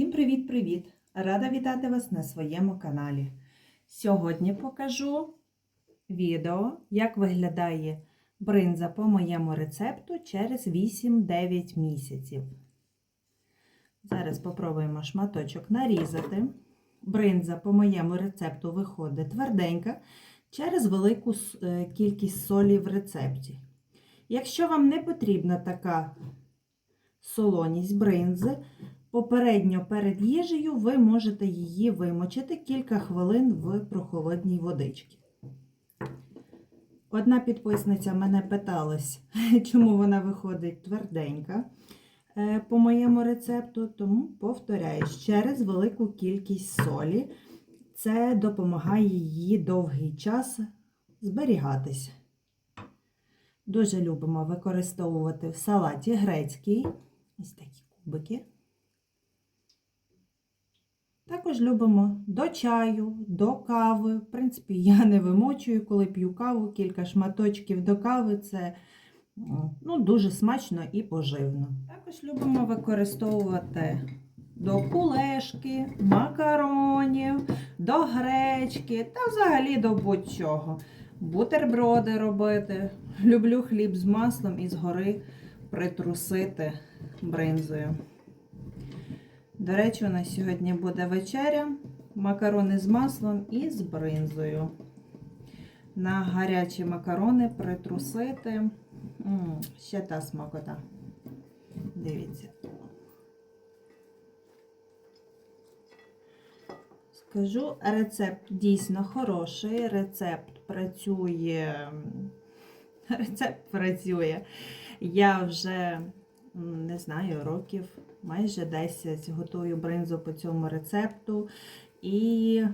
Всім привіт-привіт! Рада вітати вас на своєму каналі. Сьогодні покажу відео, як виглядає бринза по моєму рецепту через 8-9 місяців. Зараз попробуємо шматочок нарізати. Бринза по моєму рецепту виходить тверденька через велику е, кількість солі в рецепті. Якщо вам не потрібна така солоність бринзи, Попередньо перед їжею ви можете її вимочити кілька хвилин в прохолодній водичці. Одна підписниця мене питалась, чому вона виходить тверденька е, по моєму рецепту, тому повторяю, через велику кількість солі це допомагає її довгий час зберігатися. Дуже любимо використовувати в салаті грецький, ось такі кубики. Також любимо до чаю, до кави. В принципі, я не вимочую, коли п'ю каву, кілька шматочків до кави це ну, дуже смачно і поживно. Також любимо використовувати до кулешки, макаронів, до гречки та взагалі до будь-чого. Бутерброди робити. Люблю хліб з маслом і згори притрусити бринзою. До речі, у нас сьогодні буде вечеря, макарони з маслом і з бринзою. На гарячі макарони притрусити. М, ще та смакота. Дивіться. Скажу, рецепт дійсно хороший. Рецепт працює. Рецепт працює. Я вже не знаю, років майже 10 готую бринзу по цьому рецепту, і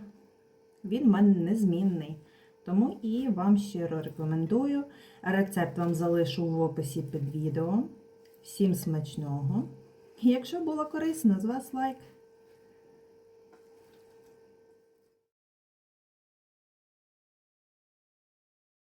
він в мене незмінний. Тому і вам щиро рекомендую. Рецепт вам залишу в описі під відео. Всім смачного! Якщо було корисно, з вас лайк.